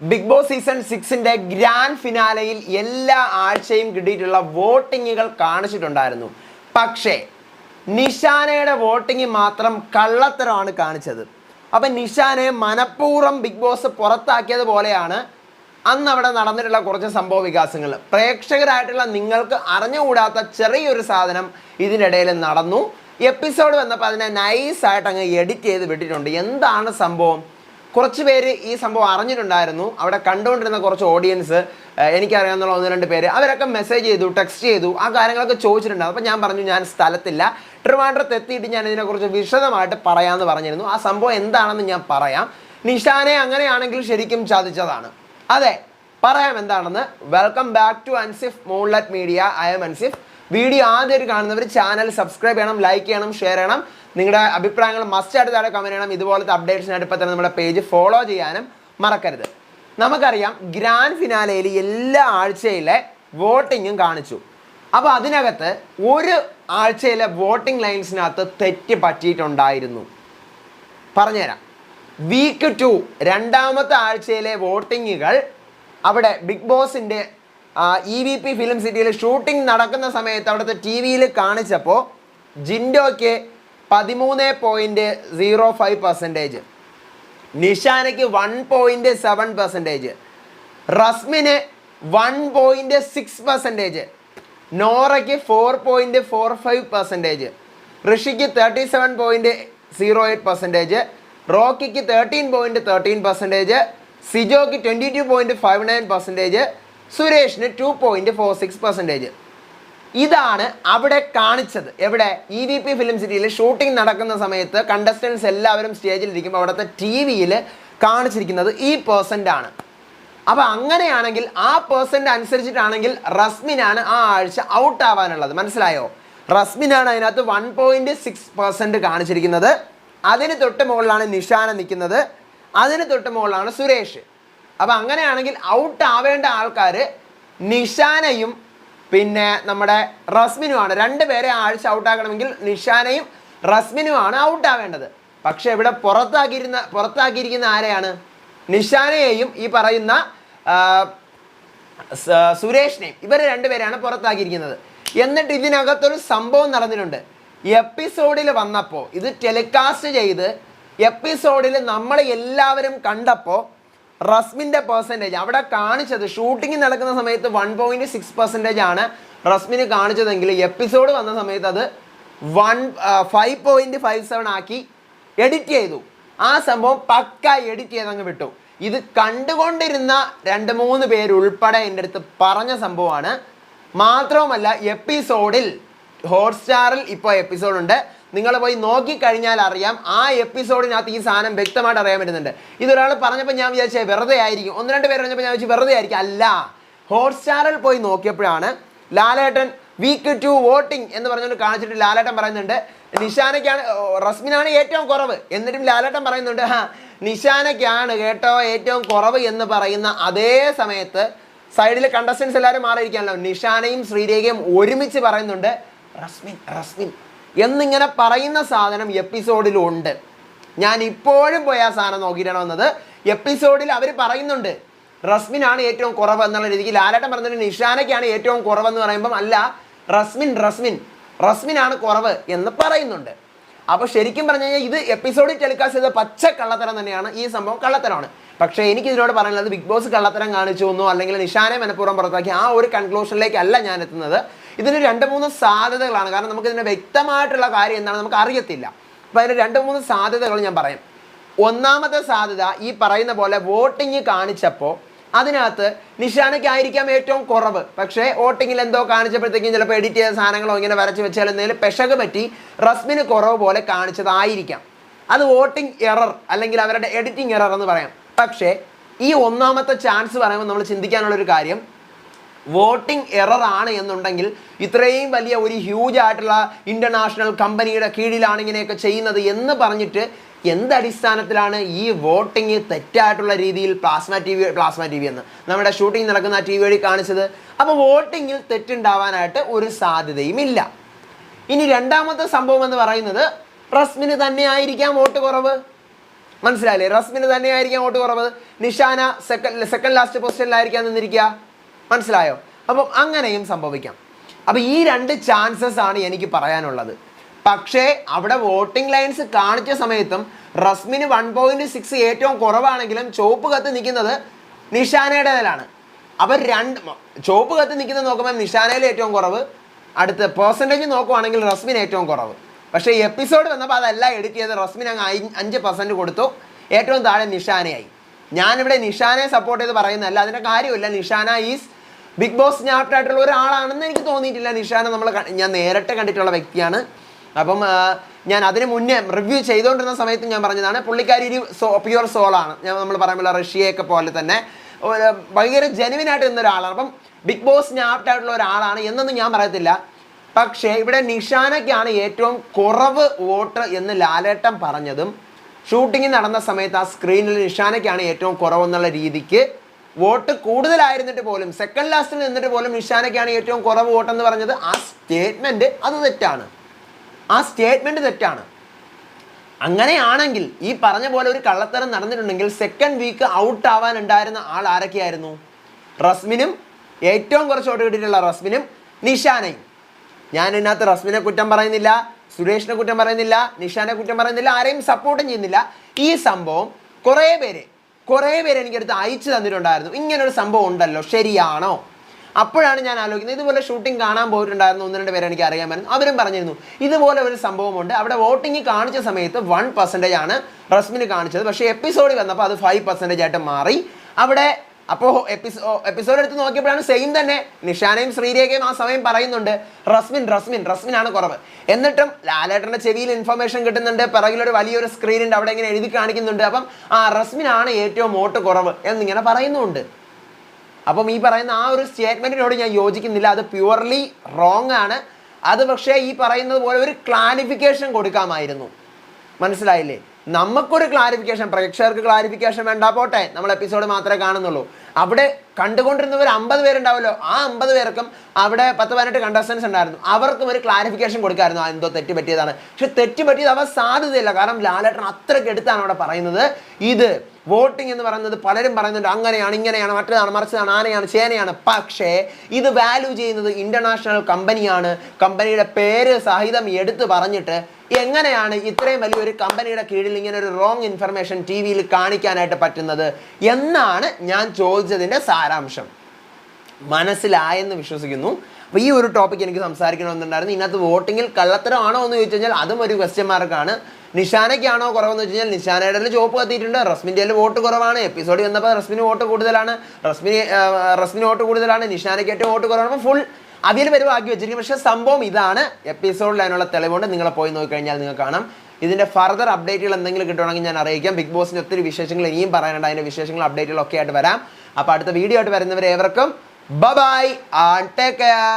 Big boss season സിക്സിന്റെ grand ഫിനാലയിൽ എല്ലാ ആഴ്ചയും കിട്ടിയിട്ടുള്ള വോട്ടിങ്ങുകൾ കാണിച്ചിട്ടുണ്ടായിരുന്നു. പക്ഷേ നിഷാനയുടെ വോട്ടിംഗ് മാത്രം കള്ളത്തരമാണ് കാണിച്ചത്. അപ്പം നിഷാനെ മനഃപൂർവം ബിഗ് ബോസ് പുറത്താക്കിയതുപോലെയാണ് അന്ന് അവിടെ നടന്നിട്ടുള്ള കുറച്ച് സംഭവ വികാസങ്ങൾ. പ്രേക്ഷകരായിട്ടുള്ള നിങ്ങൾക്ക് അറിഞ്ഞുകൂടാത്ത ചെറിയൊരു സാധനം ഇതിനിടയിൽ നടന്നു. എപ്പിസോഡ് വന്നപ്പോൾ അതിനെ നൈസായിട്ട് അങ്ങ് എഡിറ്റ് ചെയ്ത് വിട്ടിട്ടുണ്ട്. എന്താണ് സംഭവം? കുറച്ച് പേര് ഈ സംഭവം അറിഞ്ഞിട്ടുണ്ടായിരുന്നു. അവിടെ കണ്ടുകൊണ്ടിരുന്ന കുറച്ച് ഓഡിയൻസ് എനിക്കറിയാവുന്ന ഒന്ന് രണ്ട് പേര് അവരൊക്കെ മെസ്സേജ് ചെയ്തു ടെക്സ്റ്റ് ചെയ്തു ആ കാര്യങ്ങളൊക്കെ ചോദിച്ചിട്ടുണ്ട്. അപ്പോൾ ഞാൻ പറഞ്ഞു ഞാൻ സ്ഥലത്തില്ല. ട്രിവാൻഡ്രത്ത് എത്തിയിട്ട് ഞാൻ ഇതിനെക്കുറിച്ച് വിശദമായിട്ട് പറയാമെന്ന് പറഞ്ഞിരുന്നു. ആ സംഭവം എന്താണെന്ന് ഞാൻ പറയാം. നിഷാനെ അങ്ങനെയാണെങ്കിൽ ശരിക്കും ചതിച്ചതാണ്. അതെ പറയാം എന്താണെന്ന്. Welcome back to Ansif moonlight media I am Ansif video ആദ്യമായിട്ട് കാണുന്നവർ ചാനൽ സബ്സ്ക്രൈബ് ചെയ്യണം ലൈക്ക് ചെയ്യണം ഷെയർ ചെയ്യണം. നിങ്ങളുടെ അഭിപ്രായങ്ങൾ മസ്റ്റ് ആയിട്ട് താഴെ കമന്റ് ചെയ്യണം. ഇതുപോലത്തെ അപ്ഡേറ്റ്സിനായിട്ട് ഇപ്പോൾ തന്നെ നമ്മുടെ പേജ് ഫോളോ ചെയ്യാനും മറക്കരുത്. നമുക്കറിയാം ഗ്രാൻഡ് ഫിനാലയിൽ എല്ലാ ആഴ്ചയിലെ വോട്ടിങ്ങും കാണിച്ചു. അപ്പോൾ അതിനകത്ത് ഒരു ആഴ്ചയിലെ വോട്ടിംഗ് ലൈൻസിനകത്ത് തെറ്റ് പറ്റിയിട്ടുണ്ടായിരുന്നു. പറഞ്ഞുതരാം. വീക്ക് ടു രണ്ടാമത്തെ ആഴ്ചയിലെ വോട്ടിങ്ങുകൾ അവിടെ ബിഗ് ബോസിന്റെ ഇ വി പി ഫിലിം സിറ്റിയിൽ ഷൂട്ടിംഗ് നടക്കുന്ന സമയത്ത് അവിടുത്തെ ടി വിയിൽ കാണിച്ചപ്പോൾ ജിൻഡോയ്ക്ക് പതിമൂന്ന് പോയിന്റ് സീറോ ഫൈവ് പെർസെന്റേജ് നിഷാനയ്ക്ക് വൺ പോയിന്റ് സെവൻ പെർസെന്റേജ് റസ്മിന് one point six percentage നോറയ്ക്ക് four point four five percentage ഋഷിക്ക് thirty seven point zero eight percentage റോക്കിക്ക് thirteen point thirteen percentage സിജോക്ക് twenty two point five nine percentage സുരേഷിന് two point four six percentage ഇതാണ് അവിടെ കാണിച്ചത്. എവിടെ? E V P film സിറ്റിയിൽ shooting നടക്കുന്ന സമയത്ത് contestants എല്ലാവരും സ്റ്റേജിൽ ഇരിക്കുമ്പോൾ അവിടുത്തെ ടി വിയിൽ കാണിച്ചിരിക്കുന്നത് ഈ പേഴ്സന്റ് ആണ്. അപ്പോൾ അങ്ങനെയാണെങ്കിൽ ആ പേഴ്സന്റ് അനുസരിച്ചിട്ടാണെങ്കിൽ റസ്മിനാണ് ആ ആഴ്ച ഔട്ട് ആവാനുള്ളത്. മനസ്സിലായോ? റസ്മിനാണ് അതിനകത്ത് വൺ പോയിന്റ് സിക്സ് പെർസെന്റ് കാണിച്ചിരിക്കുന്നത്. അതിന് തൊട്ട് മുകളിലാണ് നിഷാന നിൽക്കുന്നത്. അതിന് തൊട്ട് മുകളിലാണ് സുരേഷ്. അപ്പോൾ അങ്ങനെയാണെങ്കിൽ ഔട്ട് ആവേണ്ട ആൾക്കാർ നിഷാനയും പിന്നെ നമ്മുടെ റസ്മിനുമാണ് രണ്ടുപേരെ ആഴ്ച ഔട്ടാക്കണമെങ്കിൽ നിഷാനയും റസ്മിനുമാണ് ഔട്ട് ആവേണ്ടത് പക്ഷെ ഇവിടെ പുറത്താക്കിയിരുന്ന പുറത്താക്കിയിരിക്കുന്ന ആരെയാണ്? നിഷാനയെയും ഈ പറയുന്ന സുരേഷിനെയും. ഇവർ രണ്ടുപേരെയാണ് പുറത്താക്കിയിരിക്കുന്നത്. എന്നിട്ട് ഇതിനകത്തൊരു സംഭവം നടന്നിട്ടുണ്ട്. എപ്പിസോഡിൽ വന്നപ്പോൾ ഇത് ടെലികാസ്റ്റ് ചെയ്ത് എപ്പിസോഡിൽ നമ്മൾ എല്ലാവരും കണ്ടപ്പോൾ റസ്മിന്റെ പെർസെന്റേജ് അവിടെ കാണിച്ചത് ഷൂട്ടിംഗ് നടക്കുന്ന സമയത്ത് വൺ പോയിന്റ് സിക്സ് പെർസെന്റേജ് ആണ് റസ്മിന് കാണിച്ചതെങ്കിൽ എപ്പിസോഡ് വന്ന സമയത്ത് അത് one five point five seven ആക്കി എഡിറ്റ് ചെയ്തു. ആ സംഭവം പക്ക എഡിറ്റ് ചെയ്ത് അങ്ങ് വിട്ടു. ഇത് കണ്ടുകൊണ്ടിരുന്ന രണ്ട് മൂന്ന് പേരുൾപ്പെടെ എന്റെ അടുത്ത് പറഞ്ഞ സംഭവമാണ്. മാത്രവുമല്ല എപ്പിസോഡിൽ ഹോട്ട്സ്റ്റാറിൽ ഇപ്പോൾ എപ്പിസോഡുണ്ട് നിങ്ങൾ പോയി നോക്കിക്കഴിഞ്ഞാൽ അറിയാം ആ എപ്പിസോഡിനകത്ത് ഈ സാധനം വ്യക്തമായിട്ട് അറിയാൻ പറ്റുന്നുണ്ട്. ഇതൊരാൾ പറഞ്ഞപ്പോൾ ഞാൻ വിചാരിച്ചേ വെറുതെ ആയിരിക്കും. ഒന്ന് രണ്ട് പേര് പറഞ്ഞപ്പോൾ ഞാൻ വിചാരിച്ചു വെറുതെ ആയിരിക്കും. അല്ല ഹോട്ട്സ്റ്റാറിൽ പോയി നോക്കിയപ്പോഴാണ് ലാലേട്ടൻ വീക്ക് ടു വോട്ടിംഗ് എന്ന് പറഞ്ഞുകൊണ്ട് കാണിച്ചിട്ട് ലാലേട്ടൻ പറയുന്നുണ്ട് നിഷാനയ്ക്കാണ് റസ്മിനാണ് ഏറ്റവും കുറവ്. എന്നിട്ടും ലാലേട്ടൻ പറയുന്നുണ്ട് ഹാ നിഷാനയ്ക്കാണ് കേട്ടോ ഏറ്റവും കുറവ് എന്ന് പറയുന്ന അതേ സമയത്ത് സൈഡിൽ കണ്ടസ്റ്റൻസ് എല്ലാവരും മാറിയിരിക്കാനല്ലോ നിഷാനയും ശ്രീരേഖയും ഒരുമിച്ച് പറയുന്നുണ്ട് റസ്മിൻ റസ്മിൻ. എന്നിങ്ങനെ പറയുന്ന സാധനം എപ്പിസോഡിലുണ്ട്. ഞാൻ ഇപ്പോഴും പോയി ആ സാധനം നോക്കിയിട്ടാണ് വന്നത് എപ്പിസോഡിൽ അവർ പറയുന്നുണ്ട് റസ്മിനാണ് ഏറ്റവും കുറവ് എന്നുള്ള രീതിക്ക്. ലാലേട്ടൻ പറഞ്ഞിട്ട് നിഷാനയ്ക്കാണ് ഏറ്റവും കുറവെന്ന് പറയുമ്പം അല്ല റസ്മിൻ റസ്മിൻ റസ്മിനാണ് കുറവ് എന്ന് പറയുന്നുണ്ട്. അപ്പോൾ ശരിക്കും പറഞ്ഞു കഴിഞ്ഞാൽ ഇത് എപ്പിസോഡിൽ ടെലികാസ്റ്റ് ചെയ്ത പച്ച കള്ളത്തരം തന്നെയാണ് ഈ സംഭവം കള്ളത്തരമാണ്. പക്ഷേ എനിക്ക് ഇതിനോട് പറയാനുള്ളത് ബിഗ് ബോസ് കള്ളത്തരം കാണിച്ചു എന്നോ അല്ലെങ്കിൽ നിഷാനെ മനഃപൂർവം പുറത്താക്കി ആ ഒരു കൺക്ലൂഷനിലേക്കല്ല ഞാൻ എത്തുന്നത് ഇതിന് രണ്ട് മൂന്ന് സാധ്യതകളാണ്. കാരണം നമുക്ക് ഇതിന് വ്യക്തമായിട്ടുള്ള കാര്യം എന്താണ് നമുക്ക് അറിയത്തില്ല അപ്പോൾ അതിന് രണ്ട് മൂന്ന് സാധ്യതകൾ ഞാൻ പറയാം. ഒന്നാമത്തെ സാധ്യത ഈ പറയുന്ന പോലെ വോട്ടിംഗ് കാണിച്ചപ്പോൾ അതിനകത്ത് നിഷാനയ്ക്കായിരിക്കാം ഏറ്റവും കുറവ്. പക്ഷേ വോട്ടിങ്ങിൽ എന്തോ കാണിച്ചപ്പോഴത്തേക്കും ചിലപ്പോൾ എഡിറ്റ് ചെയ്ത സാധനങ്ങളോ ഇങ്ങനെ വരച്ച് വെച്ചാൽ എന്തെങ്കിലും പെശക് പറ്റി റസ്മിന് കുറവ് പോലെ കാണിച്ചതായിരിക്കാം. അത് വോട്ടിംഗ് എറർ അല്ലെങ്കിൽ അവരുടെ എഡിറ്റിംഗ് എറർ എന്ന് പറയാം. പക്ഷേ ഈ ഒന്നാമത്തെ ചാൻസ് പറയുമ്പോൾ നമ്മൾ ചിന്തിക്കാനുള്ളൊരു കാര്യം വോട്ടിംഗ് എറർ ആണ് എന്നുണ്ടെങ്കിൽ ഇത്രയും വലിയ ഒരു ഹ്യൂജ് ആയിട്ടുള്ള ഇന്റർനാഷണൽ കമ്പനിയുടെ കീഴിലാണ് ഇങ്ങനെയൊക്കെ ചെയ്യുന്നത് എന്ന് പറഞ്ഞിട്ട് എന്തടിസ്ഥാനത്തിലാണ് ഈ വോട്ടിംഗ് തെറ്റായിട്ടുള്ള രീതിയിൽ plasma T V plasma T V എന്ന്? നമ്മുടെ ഷൂട്ടിംഗ് നടക്കുന്ന ടി വി വഴി കാണിച്ചത്. അപ്പോൾ വോട്ടിങ്ങിൽ തെറ്റുണ്ടാവാനായിട്ട് ഒരു സാധ്യതയും ഇല്ല. ഇനി രണ്ടാമത്തെ സംഭവം എന്ന് പറയുന്നത് റസ്മിന് തന്നെ ആയിരിക്കാം വോട്ട് കുറവ്. മനസ്സിലായില്ലേ? റസ്മിന് തന്നെയായിരിക്കാം വോട്ട് കുറവ്. നിഷാന സെക്കൻഡ് സെക്കൻഡ് ലാസ്റ്റ് പൊസിഷനിലായിരിക്കാം നിന്നിരിക്കുക. മനസ്സിലായോ? അപ്പം അങ്ങനെയും സംഭവിക്കാം. അപ്പം ഈ രണ്ട് ചാൻസസ് ആണ് എനിക്ക് പറയാനുള്ളത്. പക്ഷേ അവിടെ വോട്ടിംഗ് ലൈൻസ് കാണിച്ച സമയത്തും റസ്മിന് വൺ പോയിന്റ് സിക്സ് ഏറ്റവും കുറവാണെങ്കിലും ചോപ്പ് കത്ത് നിൽക്കുന്നത് നിഷാനയുടേതിലാണ് അപ്പം രണ്ട് ചോപ്പ് കത്ത് നിൽക്കുന്നത് നോക്കുമ്പോൾ നിഷാനയിൽ ഏറ്റവും കുറവ്. അടുത്ത പെർസെന്റേജ് നോക്കുവാണെങ്കിൽ റസ്മിന് ഏറ്റവും കുറവ്. പക്ഷേ എപ്പിസോഡ് വന്നപ്പോൾ അതെല്ലാം എഡിറ്റ് ചെയ്ത് റസ്മിൻ അങ്ങ് അഞ്ച് പെർസെന്റ് കൊടുത്തു. ഏറ്റവും താഴെ നിഷാനയായി. ഞാനിവിടെ നിഷാനെ സപ്പോർട്ട് ചെയ്ത് പറയുന്നതല്ല. അതിന്റെ കാര്യമില്ല. Nishana is Bigg Boss snapped ആയിട്ടുള്ള ഒരാളാണെന്ന് എനിക്ക് തോന്നിയിട്ടില്ല. നിഷാനെ നമ്മൾ ഞാൻ നേരിട്ട് കണ്ടിട്ടുള്ള വ്യക്തിയാണ്. അപ്പം ഞാൻ അതിന് മുന്നേ റിവ്യൂ ചെയ്തുകൊണ്ടിരുന്ന സമയത്ത് ഞാൻ പറഞ്ഞതാണ് പുള്ളിക്കാരി ഒരു സോ പ്യുവർ സോളാണ് ഞാൻ നമ്മൾ പറയുമ്പോൾ റഷ്യയൊക്കെ പോലെ തന്നെ. ഭയങ്കര ജെനുവിൻ ആയിട്ട് നിന്ന ഒരാളാണ്. അപ്പം ബിഗ് ബോസ് സ്നാപ്റ്റ് ആയിട്ടുള്ള ഒരാളാണ് എന്നൊന്നും ഞാൻ പറയത്തില്ല. പക്ഷേ ഇവിടെ നിഷാനയ്ക്കാണ് ഏറ്റവും കുറവ് വോട്ട് എന്ന് ലാലേട്ടം പറഞ്ഞതും. ഷൂട്ടിംഗ് നടന്ന സമയത്ത് ആ സ്ക്രീനിൽ നിഷാനയ്ക്കാണ് ഏറ്റവും കുറവെന്നുള്ള രീതിക്ക് വോട്ട് കൂടുതലായിരുന്നിട്ട് പോലും സെക്കൻഡ് ലാസ്റ്റിൽ നിന്നിട്ട് പോലും നിഷാനയ്ക്കാണ് ഏറ്റവും കുറവ് വോട്ട് എന്ന് പറഞ്ഞത്. ആ സ്റ്റേറ്റ്മെന്റ് അത് തെറ്റാണ്. ആ സ്റ്റേറ്റ്മെന്റ് തെറ്റാണ്. അങ്ങനെയാണെങ്കിൽ ഈ പറഞ്ഞ പോലെ ഒരു കള്ളത്തരം നടന്നിട്ടുണ്ടെങ്കിൽ സെക്കൻഡ് വീക്ക് ഔട്ട് ആവാൻ ഉണ്ടായിരുന്ന ആൾ ആരൊക്കെയായിരുന്നു? റസ്മിനും ഏറ്റവും കുറച്ച് വോട്ട് കിട്ടിയിട്ടുള്ള റസ്മിനും നിഷാനയും. ഞാൻ ഇതിനകത്ത് റസ്മിനെ കുറ്റം പറയുന്നില്ല സുരേഷിനെ കുറ്റം പറയുന്നില്ല നിഷാനെ കുറ്റം പറയുന്നില്ല ആരെയും സപ്പോർട്ടും ചെയ്യുന്നില്ല. ഈ സംഭവം കുറേ പേര് കുറേ പേര് എനിക്കടുത്ത് അയച്ചു തന്നിട്ടുണ്ടായിരുന്നു. ഇങ്ങനൊരു സംഭവം ഉണ്ടല്ലോ. ശരിയാണോ? അപ്പോഴാണ് ഞാൻ ആലോചിക്കുന്നത്. ഇതുപോലെ ഷൂട്ടിംഗ് കാണാൻ പോയിട്ടുണ്ടായിരുന്നു ഒന്ന് രണ്ട് പേരെ എനിക്ക് അറിയാമായിരുന്നു അവരും പറഞ്ഞിരുന്നു ഇതുപോലെ ഒരു സംഭവമുണ്ട്. അവിടെ വോട്ടിംഗ് കാണിച്ച സമയത്ത് വൺ പെർസെന്റേജ് ആണ് റസ്മിന് കാണിച്ചത്. പക്ഷേ എപ്പിസോഡിൽ വന്നപ്പോൾ അത് ഫൈവ് പെർസെന്റേജ് ആയിട്ട് മാറി. അവിടെ അപ്പോൾ എപ്പിസോ എപ്പിസോഡ് എടുത്ത് നോക്കിയപ്പോഴാണ് സെയിം തന്നെ. നിഷാനയും ശ്രീരേഖയും ആ സമയം പറയുന്നുണ്ട്. റസ്മിൻ റസ്മിൻ റസ്മിനാണ് കുറവ്. എന്നിട്ടും ലാലേട്ടന്റെ ചെവിയിൽ ഇൻഫർമേഷൻ കിട്ടുന്നുണ്ട്. പിറകിലൊരു വലിയൊരു സ്ക്രീൻ ഉണ്ട്. അവിടെ ഇങ്ങനെ എഴുതി കാണിക്കുന്നുണ്ട്. അപ്പം ആ റസ്മിനാണ് ഏറ്റവും വോട്ട് കുറവ് എന്നിങ്ങനെ പറയുന്നുണ്ട്. അപ്പം ഈ പറയുന്ന ആ ഒരു സ്റ്റേറ്റ്മെന്റിനോട് ഞാൻ യോജിക്കുന്നില്ല. അത് പ്യുവർലി റോങ് ആണ്. അത് പക്ഷേ ഈ പറയുന്നത് പോലെ ഒരു ക്ലാരിഫിക്കേഷൻ കൊടുക്കാമായിരുന്നു. മനസ്സിലായില്ലേ? നമുക്കൊരു ക്ലാരിഫിക്കേഷൻ പ്രേക്ഷകർക്ക് ക്ലാരിഫിക്കേഷൻ വേണ്ട. പോട്ടെ നമ്മൾ എപ്പിസോഡ് മാത്രമേ കാണുന്നുള്ളൂ. അവിടെ കണ്ടുകൊണ്ടിരുന്നവർ അമ്പത് പേരുണ്ടാവുമല്ലോ. ആ അമ്പത് പേർക്കും അവിടെ പത്ത് പതിനെട്ട് കണ്ടസ്റ്റൻസ് ഉണ്ടായിരുന്നു. അവർക്കും ഒരു ക്ലാരിഫിക്കേഷൻ കൊടുക്കായിരുന്നു. എന്തോ തെറ്റ് പറ്റിയതാണ്. പക്ഷെ തെറ്റ് പറ്റിയത് അവ സാധ്യതയില്ല. കാരണം ലാലേട്ടൻ അത്രയ്ക്ക് എടുത്താണ് അവിടെ പറയുന്നത്. ഇത് വോട്ടിംഗ് എന്ന് പറയുന്നത് പലരും പറയുന്നുണ്ട്. അങ്ങനെയാണ് ഇങ്ങനെയാണ് മറ്റേതാണ് മറിച്ചതാണ് ആനയാണ് ചേനയാണ്. പക്ഷേ ഇത് വാല്യൂ ചെയ്യുന്നത് ഇന്റർനാഷണൽ കമ്പനിയാണ് കമ്പനിയുടെ പേര് സഹിതം എടുത്തു പറഞ്ഞിട്ട് എങ്ങനെയാണ് ഇത്രയും വലിയൊരു കമ്പനിയുടെ കീഴിൽ ഇങ്ങനെ ഒരു റോങ് ഇൻഫർമേഷൻ ടി വിയിൽ കാണിക്കാനായിട്ട് പറ്റുന്നത് എന്നാണ് ഞാൻ ചോദിച്ചതിന്റെ സാരാംശം. മനസ്സിലായെന്ന് വിശ്വസിക്കുന്നു. അപ്പോൾ ഈ ഒരു ടോപ്പിക് എനിക്ക് സംസാരിക്കണമെന്നുണ്ടായിരുന്നു. ഇതിനകത്ത് വോട്ടിങ്ങിൽ കള്ളത്തരമാണോ എന്ന് ചോദിച്ചു കഴിഞ്ഞാൽ അതും ഒരു ക്വസ്റ്റ്യൻ മാർക്കാണ് നിഷാനയ്ക്കാണോ കുറവെന്ന് വെച്ച് കഴിഞ്ഞാൽ നിഷാനയുടെ ചോപ്പ് കത്തിയിട്ടുണ്ട്. റസ്മിന്റെ വോട്ട് കുറവാണ്. എപ്പിസോഡ് വന്നപ്പോൾ റസ്മിന് വോട്ട് കൂടുതലാണ്. റസ്മിന് റസ്മിന് വോട്ട് കൂടുതലാണ്. നിഷാനയ്ക്ക് ഏറ്റവും വോട്ട് കുറവാണ്. ഫുൾ അവിയൽ വരുവാക്കി വെച്ചിരിക്കും പക്ഷേ സംഭവം ഇതാണ്. എപ്പിസോഡിൽ അതിനുള്ള തെളിവുണ്ട്. നിങ്ങളെ പോയി നോക്കിക്കഴിഞ്ഞാൽ നിങ്ങൾക്ക് കാണാം. ഇതിന്റെ ഫർദർ അപ്ഡേറ്റുകൾ എന്തെങ്കിലും കിട്ടുവാണെങ്കിൽ ഞാൻ അറിയിക്കാം. ബിഗ് ബോസിന്റെ ഒത്തിരി വിശേഷങ്ങൾ ഇനിയും പറയാനുണ്ട്. അതിന്റെ വിശേഷങ്ങൾ അപ്ഡേറ്റുകളൊക്കെ ആയിട്ട് വരാം. അപ്പോൾ അടുത്ത വീഡിയോ ആയിട്ട് വരുന്നവരെ ഏവർക്കും ബൈ ആൺ ടേക്ക് കെയർ